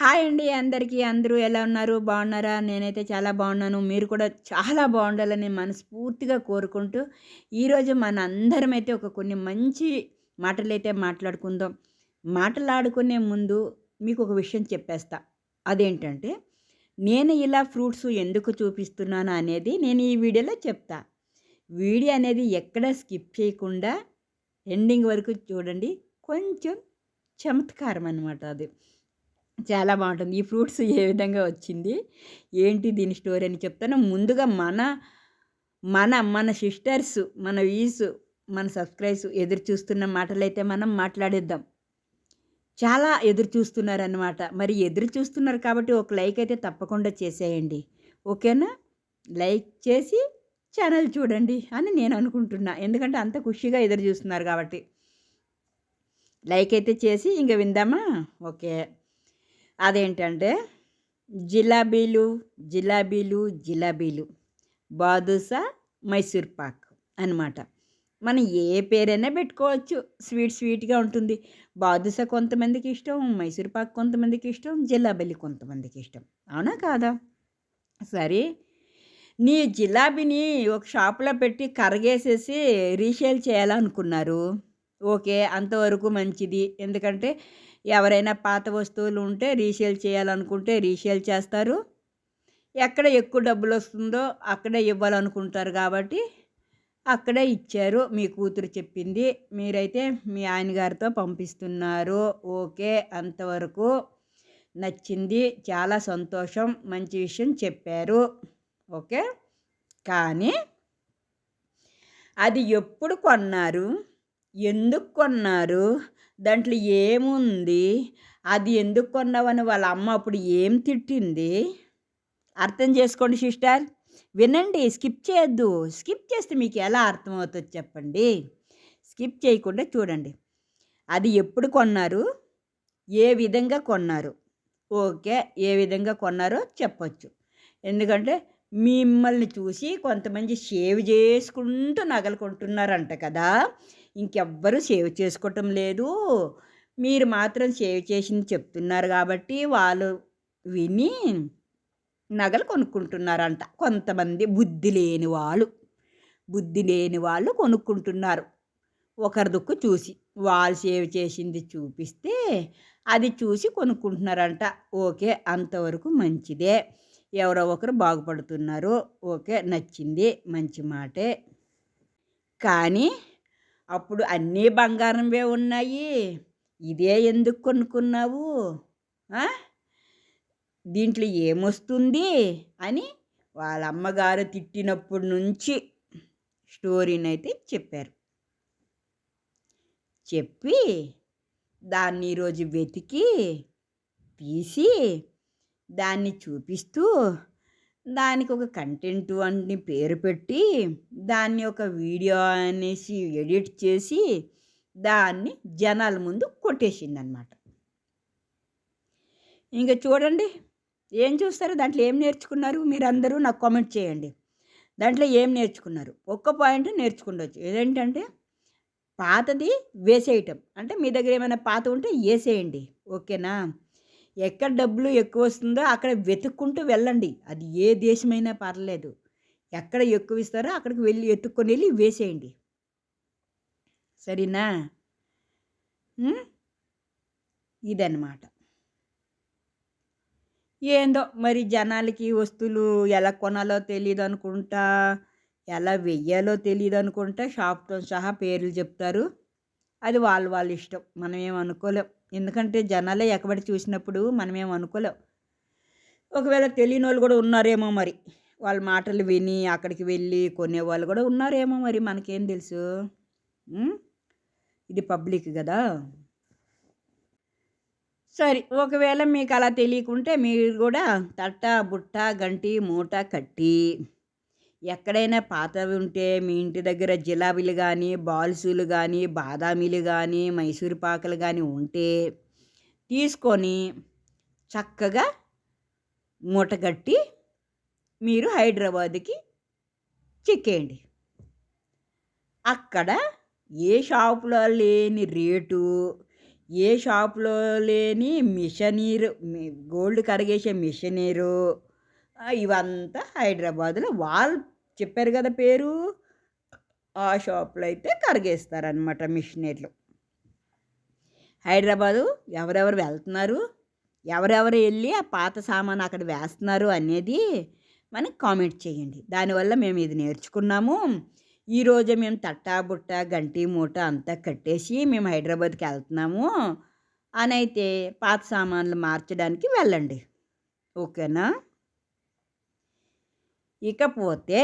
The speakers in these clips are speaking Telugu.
హాయ్ అండి అందరికీ. అందరూ ఎలా ఉన్నారు? బాగున్నారా? నేనైతే చాలా బాగున్నాను. మీరు కూడా చాలా బాగుండాలని మనస్ఫూర్తిగా కోరుకుంటూ ఈరోజు మన అందరం అయితే ఒక కొన్ని మంచి మాటలు అయితే మాట్లాడుకుందాం. మాట్లాడుకునే ముందు మీకు ఒక విషయం చెప్పేస్తా. అదేంటంటే నేను ఇలా ఫ్రూట్స్ ఎందుకు చూపిస్తున్నాను అనేది నేను ఈ వీడియోలో చెప్తా. వీడియో అనేది ఎక్కడ స్కిప్ చేయకుండా ఎండింగ్ వరకు చూడండి. కొంచెం చమత్కారం అనమాట అది. చాలా బాగుంటుంది. ఈ ఫ్రూట్స్ ఏ విధంగా వచ్చింది? ఏంటి దీని స్టోరీ అని చెప్తాను. ముందుగా మన మన మన సిస్టర్స్ మన వీస్ మన సబ్స్క్రైబ్స్ ఎదురు చూస్తున్న మాటలైతే మనం మాట్లాడేద్దాం. చాలా ఎదురు చూస్తున్నారనమాట మరి ఎదురు చూస్తున్నారు కాబట్టి ఒక లైక్ అయితే తప్పకుండా చేసేయండి. ఓకేనా? లైక్ చేసి ఛానల్ చూడండి అని నేను అనుకుంటున్నా. ఎందుకంటే అంత ఖుషిగా ఎదురు చూస్తున్నారు కాబట్టి. లైక్ అయితే చేసి ఇంక విందామా? ఓకే. అదేంటంటే జిలాబీలు జిలాబీలు జిలాబీలు. బాదుషా మైసూర్ పాక్ అనమాట మనం ఏ పేరైనా పెట్టుకోవచ్చు. స్వీట్ స్వీట్గా ఉంటుంది. బాదుషా కొంతమందికి ఇష్టం మైసూర్ పాక్ కొంతమందికి ఇష్టం జిలాబీలు కొంతమందికి ఇష్టం. అవునా కాదా? సరే. నీ జిలాబీని ఒక షాప్లో పెట్టి కరగేసేసి రీసేల్ చేయాలనుకున్నారు. ఓకే అంతవరకు మంచిది. ఎందుకంటే ఎవరైనా పాత వస్తువులు ఉంటే రీసేల్ చేయాలనుకుంటే రీసేల్ చేస్తారు. ఎక్కడ ఎక్కువ డబ్బులు వస్తుందో అక్కడే ఇవ్వాలనుకుంటారు కాబట్టి అక్కడే ఇచ్చారు మీ కూతురు చెప్పింది. మీరైతే మీ ఆయన గారితో పంపిస్తున్నారు. ఓకే అంతవరకు నచ్చింది. చాలా సంతోషం. మంచి విషయం చెప్పారు. ఓకే? కానీ అది ఎప్పుడు కొన్నారు? ఎందుకు కొన్నారు? దాంట్లో ఏముంది? అది ఎందుకు కొన్నావని వాళ్ళ అమ్మ అప్పుడు ఏం తిట్టింది? అర్థం చేసుకోండి సిస్టర్. వినండి స్కిప్ చేయొద్దు. స్కిప్ చేస్తే మీకు ఎలా అర్థమవుతుంది చెప్పండి? స్కిప్ చేయకుండా చూడండి. అది ఎప్పుడు కొన్నారు? ఏ విధంగా కొన్నారు? ఓకే ఏ విధంగా కొన్నారో చెప్పచ్చు. ఎందుకంటే మిమ్మల్ని చూసి కొంతమంది షేవ్ చేసుకుంటూ నగలు కొంటున్నారంట కదా. ఇంకెవ్వరూ సేవ్ చేసుకోవటం లేదు. మీరు మాత్రం సేవ్ చేసింది చెప్తున్నారు కాబట్టి వాళ్ళు విని నగలు కొనుక్కుంటున్నారంట. కొంతమంది బుద్ధి లేని వాళ్ళు. బుద్ధి లేని వాళ్ళు కొనుక్కుంటున్నారు. ఒకరి దుక్కు చూసి వాళ్ళు సేవ్ చేసింది చూపిస్తే అది చూసి కొనుక్కుంటున్నారంట. ఓకే అంతవరకు మంచిదే. ఎవరో ఒకరు బాగుపడుతున్నారు. ఓకే నచ్చింది. మంచి మాటే. కానీ అప్పుడు అన్నీ బంగారంవే ఉన్నాయి. ఇదే ఎందుకు కొనుక్కున్నావు? దీంట్లో ఏమొస్తుంది? అని వాళ్ళ అమ్మగారు తిట్టినప్పటి నుంచి స్టోరీని అయితే చెప్పారు. చెప్పి దాన్ని ఈరోజు వెతికి తీసి దాన్ని చూపిస్తూ దానికి ఒక కంటెంట్ అని పేరు పెట్టి దాన్ని ఒక వీడియో అనేసి ఎడిట్ చేసి దాన్ని జనాల ముందు కొట్టేసిందనమాట. ఇంకా చూడండి ఏం చూస్తారు? దాంట్లో ఏం నేర్చుకున్నారు? మీరు అందరూ నాకు కామెంట్ చేయండి. దాంట్లో ఏం నేర్చుకున్నారు? ఒక్క పాయింట్ నేర్చుకుండొచ్చు. ఏదేంటంటే పాతది వేసేయటం. అంటే మీ దగ్గర ఏమైనా పాత ఉంటే వేసేయండి ఓకేనా? ఎక్కడ డబ్బులు ఎక్కువ వస్తుందో అక్కడ వెతుక్కుంటూ వెళ్ళండి. అది ఏ దేశమైనా పర్లేదు. ఎక్కడ ఎక్కువ ఇస్తారో అక్కడికి వెళ్ళి ఎత్తుక్కొని వెళ్ళి వేసేయండి. సరేనా? ఇదన్నమాట. ఏందో మరి జనాలకి వస్తువులు ఎలా కొనాలో తెలియదు అనుకుంటా ఎలా వెయ్యాలో తెలియదు అనుకుంటా షాప్తో సహా పేర్లు చెప్తారు. అది వాళ్ళు వాళ్ళ ఇష్టం. మనం ఏమనుకోలేం అనుకోలేం. ఎందుకంటే జనాలే ఎక్కబడి చూసినప్పుడు మనమేం అనుకోలేం. ఒకవేళ తెలియని వాళ్ళు కూడా ఉన్నారేమో మరి. వాళ్ళ మాటలు విని అక్కడికి వెళ్ళి కొనేవాళ్ళు కూడా ఉన్నారేమో మరి మనకేం తెలుసు? ఇది పబ్లిక్ కదా? సరే ఒకవేళ మీకు అలా తెలియకుంటే మీరు కూడా తట్ట బుట్ట గంటి మూట కట్టి ఎక్కడైనా పాతవి ఉంటే మీ ఇంటి దగ్గర జిలాబీలు కానీ బాల్సులు కానీ బాదామీలు కానీ మైసూర్ పాకలు కానీ ఉంటే తీసుకొని చక్కగా మూటగట్టి మీరు హైదరాబాద్కి చెక్కేయండి. అక్కడ ఏ షాపులో లేని రేటు ఏ షాపులో లేని మిషనీరు గోల్డ్ కడిగేసే మిషనీరు ఇవంతా హైదరాబాద్లో వాళ్ళు చెప్పారు కదా పేరు. ఆ షాప్లో అయితే కరిగేస్తారనమాట మిషనరీలు. హైదరాబాదు ఎవరెవరు వెళ్తున్నారు? ఎవరెవరు వెళ్ళి ఆ పాత సామాను అక్కడ వేస్తున్నారు అనేది మనకి కామెంట్ చేయండి. దానివల్ల మేము ఇది నేర్చుకున్నాము. ఈరోజు మేము తట్టా బుట్ట గంటి మూట అంతా కట్టేసి మేము హైదరాబాద్కి వెళ్తున్నాము. అని అయితే పాత సామాన్లు మార్చడానికి వెళ్ళండి. ఓకేనా? ఇకపోతే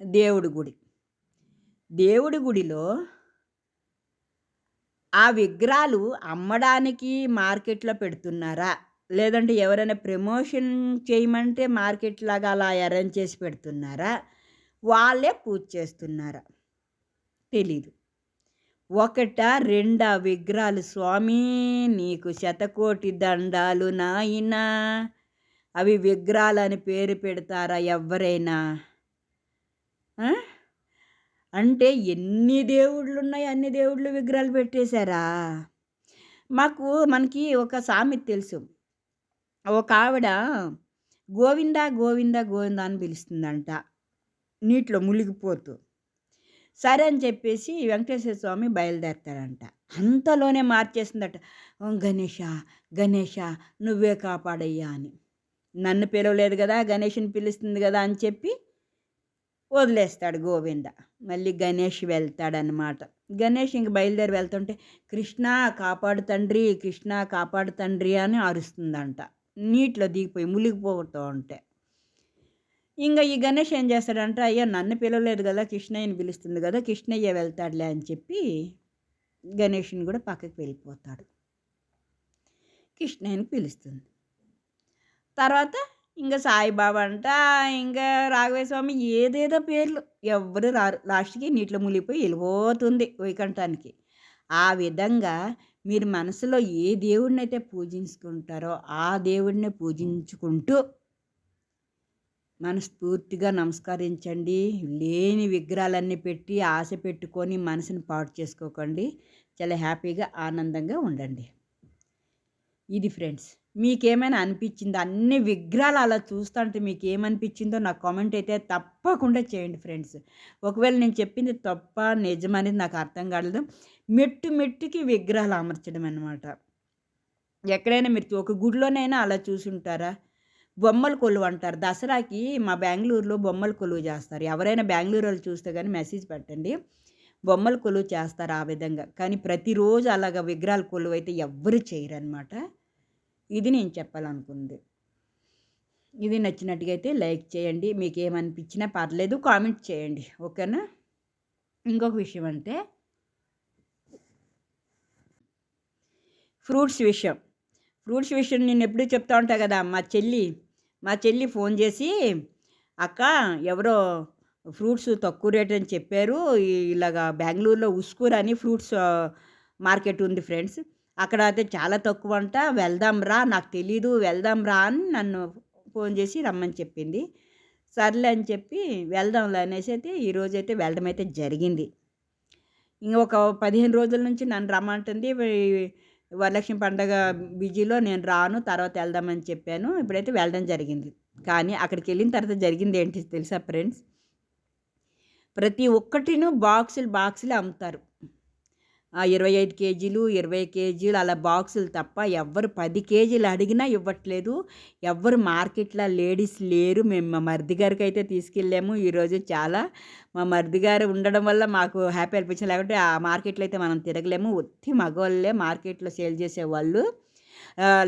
దేవుడి గుడి. దేవుడి గుడిలో ఆ విగ్రహాలు అమ్మడానికి మార్కెట్లో పెడుతున్నారా? లేదంటే ఎవరైనా ప్రమోషన్ చేయమంటే మార్కెట్ లాగా అలా అరేంజ్ చేసి పెడుతున్నారా? వాళ్ళే పూజ చేస్తున్నారా? తెలీదు. ఒకట రెండా విగ్రహాలు స్వామి నీకు శతకోటి దండాలు నాయనా. అవి విగ్రహాలు అని పేరు పెడతారా ఎవరైనా? అంటే ఎన్ని దేవుళ్ళు ఉన్నాయి అన్ని దేవుళ్ళు విగ్రహాలు పెట్టేశారా? మాకు మనకి ఒక సామెత తెలుసు. ఒక ఆవిడ గోవింద గోవింద గోవింద అని పిలుస్తుందంట. నీటిలో మునిగిపోతూ. సరే అని చెప్పేసి వెంకటేశ్వర స్వామి బయలుదేరతాడంట అంతలోనే మార్చేసిందట గణేష గణేష నువ్వే కాపాడయ్యా అని. నన్ను పిలవలేదు కదా గణేష్ని పిలుస్తుంది కదా అని చెప్పి వదిలేస్తాడు గోవింద. మళ్ళీ గణేష్ వెళ్తాడనమాట గణేష్ ఇంక బయలుదేరి వెళ్తుంటే కృష్ణ కాపాడు తండ్రి కృష్ణ కాపాడు తండ్రి అని అరుస్తుందంట. నీటిలో దిగిపోయి మునిగిపోతూ ఉంటే. ఇంకా ఈ గణేష్ ఏం చేస్తాడంటే అయ్యా నన్ను పిలవలేదు కదా కృష్ణయ్యని పిలుస్తుంది కదా కృష్ణయ్య వెళ్తాడులే అని చెప్పి గణేష్ని కూడా పక్కకి వెళ్ళిపోతాడు. కృష్ణయ్యని పిలుస్తుంది. తర్వాత ఇంకా సాయిబాబా అంట ఇంకా రాఘవేశ్వామి స్వామి ఏదేదో పేర్లు. ఎవరు రారు. లాస్ట్కి నీటిలో మునిగిపోయి వెళ్ళిపోతుంది వైకంఠానికి. ఆ విధంగా మీరు మనసులో ఏ దేవుడిని అయితే పూజించుకుంటారో ఆ దేవుడిని పూజించుకుంటూ మనస్ఫూర్తిగా నమస్కరించండి. లేని విగ్రహాలన్నీ పెట్టి ఆశ పెట్టుకొని మనసుని పాటు చేసుకోకండి. చాలా హ్యాపీగా ఆనందంగా ఉండండి. ఇది ఫ్రెండ్స్. మీకేమైనా అనిపించిందో? అన్ని విగ్రహాలు అలా చూస్తుంటే మీకు ఏమనిపించిందో నాకు కామెంట్ అయితే తప్పకుండా చేయండి ఫ్రెండ్స్. ఒకవేళ నేను చెప్పింది తప్ప నిజమనేది నాకు అర్థం కాలేదు. మెట్టు మెట్టుకి విగ్రహాలు అమర్చడం అనమాట ఎక్కడైనా మీరు ఒక గుడిలోనైనా అలా చూసుంటారా? బొమ్మల కొలువు అంటారు. దసరాకి మా బెంగళూరులో బొమ్మల కొలువు చేస్తారు. ఎవరైనా బెంగళూరు వాళ్ళు చూస్తే కానీ మెసేజ్ పెట్టండి. బొమ్మల కొలువు చేస్తారు ఆ విధంగా. కానీ ప్రతిరోజు అలాగ విగ్రహాల కొలువు అయితే ఎవ్వరు చేయరు అనమాట ఇది నేను చెప్పాలనుకుంది. ఇది నచ్చినట్టుగా అయితే లైక్ చేయండి. మీకు ఏమనిపించినా పర్లేదు కామెంట్ చేయండి. ఓకేనా? ఇంకొక విషయం అంటే ఫ్రూట్స్ విషయం. ఫ్రూట్స్ విషయం నేను ఎప్పుడూ చెప్తా ఉంటా కదా మా చెల్లి. మా చెల్లి ఫోన్ చేసి అక్క ఎవరో ఫ్రూట్స్ తక్కువ రేట్ అని చెప్పారు. ఇలాగా బెంగళూరులో ఉస్కూర్ అని ఫ్రూట్స్ మార్కెట్ ఉంది ఫ్రెండ్స్. అక్కడ అయితే చాలా తక్కువ అంట వెళ్దాం రా నాకు తెలీదు వెళ్దాం రా అని నన్ను ఫోన్ చేసి రమ్మని చెప్పింది. సర్లే అని చెప్పి వెళ్దాంలే అనేసి అయితే ఈరోజు అయితే వెళ్ళడం అయితే జరిగింది. ఇంకా ఒక పదిహేను రోజుల నుంచి నన్ను రమ్మంటుంది వరలక్ష్మి పండగ బిజీలో నేను రాను తర్వాత వెళ్దామని చెప్పాను. ఇప్పుడైతే వెళ్ళడం జరిగింది. కానీ అక్కడికి వెళ్ళిన తర్వాత జరిగింది ఏంటి తెలుసా ఫ్రెండ్స్? ప్రతి ఒక్కటిను బాక్సులు బాక్సులు అమ్ముతారు. ఇరవై ఐదు కేజీలు ఇరవై కేజీలు అలా బాక్సులు తప్ప ఎవ్వరు పది కేజీలు అడిగినా ఇవ్వట్లేదు. ఎవ్వరు మార్కెట్లో లేడీస్ లేరు. మేము మా మరిది గారికి అయితే తీసుకెళ్ళాము. ఈరోజు చాలా మా మరిది గారు ఉండడం వల్ల మాకు హ్యాపీ అనిపించింది. లేకుంటే ఆ మార్కెట్లో అయితే మనం తిరగలేము. ఒత్తి మగవాళ్ళే మార్కెట్లో సేల్ చేసేవాళ్ళు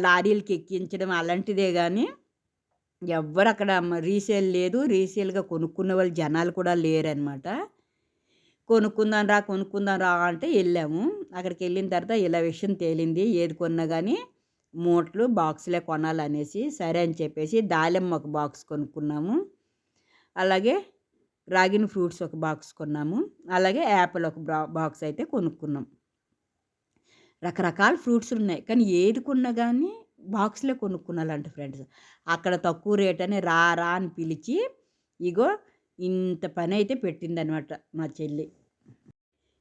లారీలకి ఎక్కించడం అలాంటిదే కానీ ఎవ్వరు అక్కడ రీసేల్ లేదు. రీసేల్గా కొనుక్కునే వాళ్ళు జనాలు కూడా లేరనమాట కొనుక్కుందాం రా కొనుక్కుందాం రా అంటే వెళ్ళాము. అక్కడికి వెళ్ళిన తర్వాత ఇలా విషయం తేలింది. ఏది కొన్నా కానీ మూటలు బాక్స్లే కొనాలనేసి సరే అని చెప్పేసి దాలిమ్మ ఒక బాక్స్ కొనుక్కున్నాము. అలాగే రాగిన ఫ్రూట్స్ ఒక బాక్స్ కొన్నాము. అలాగే యాపిల్ ఒక బాక్స్ అయితే కొనుక్కున్నాం. రకరకాల ఫ్రూట్స్ ఉన్నాయి. కానీ ఏది కొన్నా కానీ బాక్స్లే కొనుక్కున్నాలంట ఫ్రెండ్స్. అక్కడ తక్కువ రేట్ అని రా రా అని పిలిచి ఇగో ఇంత పని అయితే పెట్టిందనమాట మా చెల్లి.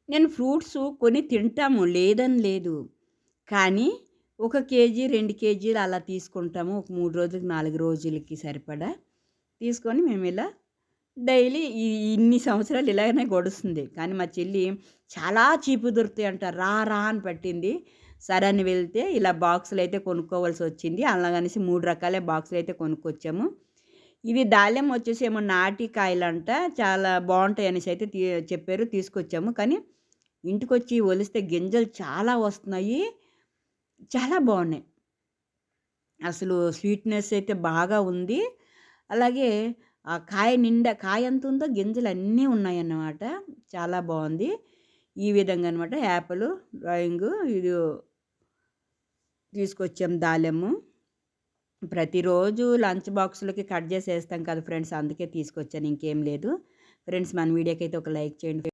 నేను ఫ్రూట్స్ కొని తింటాము లేదని లేదు. కానీ ఒక కేజీ రెండు కేజీలు అలా తీసుకుంటాము. ఒక మూడు రోజులకి నాలుగు రోజులకి సరిపడా. తీసుకొని మేము ఇలా డైలీ ఇన్ని సంవత్సరాలు ఇలాగనే గడుస్తుంది. కానీ మా చెల్లి చాలా చీపు దొరుకుతాయి అంట. రా రా అని పట్టింది. సరే అని వెళ్తే ఇలా బాక్సులు అయితే కొనుక్కోవాల్సి వచ్చింది. అలాగనేసి మూడు రకాలే బాక్సులు అయితే కొనుక్కొచ్చాము. ఇవి దాల్యం వచ్చేసి ఏమో నాటి కాయలంట చాలా బాగుంటాయి అనేసి అయితే తీ చెప్పారు తీసుకొచ్చాము. కానీ ఇంటికొచ్చి ఒలిస్తే గింజలు చాలా వస్తున్నాయి. చాలా బాగున్నాయి. అసలు స్వీట్నెస్ అయితే బాగా ఉంది. అలాగే ఆ కాయ నిండా కాయ ఎంత ఉందో గింజలు అన్నీ ఉన్నాయన్నమాట. చాలా బాగుంది. ఈ విధంగా అనమాట యాపిల్ డ్రాయింగ్ ఇది తీసుకొచ్చాం దాలెము ప్రతిరోజు లంచ్ బాక్సులకి కట్ చేసేస్తాం కదా ఫ్రెండ్స్ అందుకే తీసుకొచ్చాను ఇంకేం లేదు. ఫ్రెండ్స్ మన వీడియోకి అయితే ఒక లైక్ చేయండి.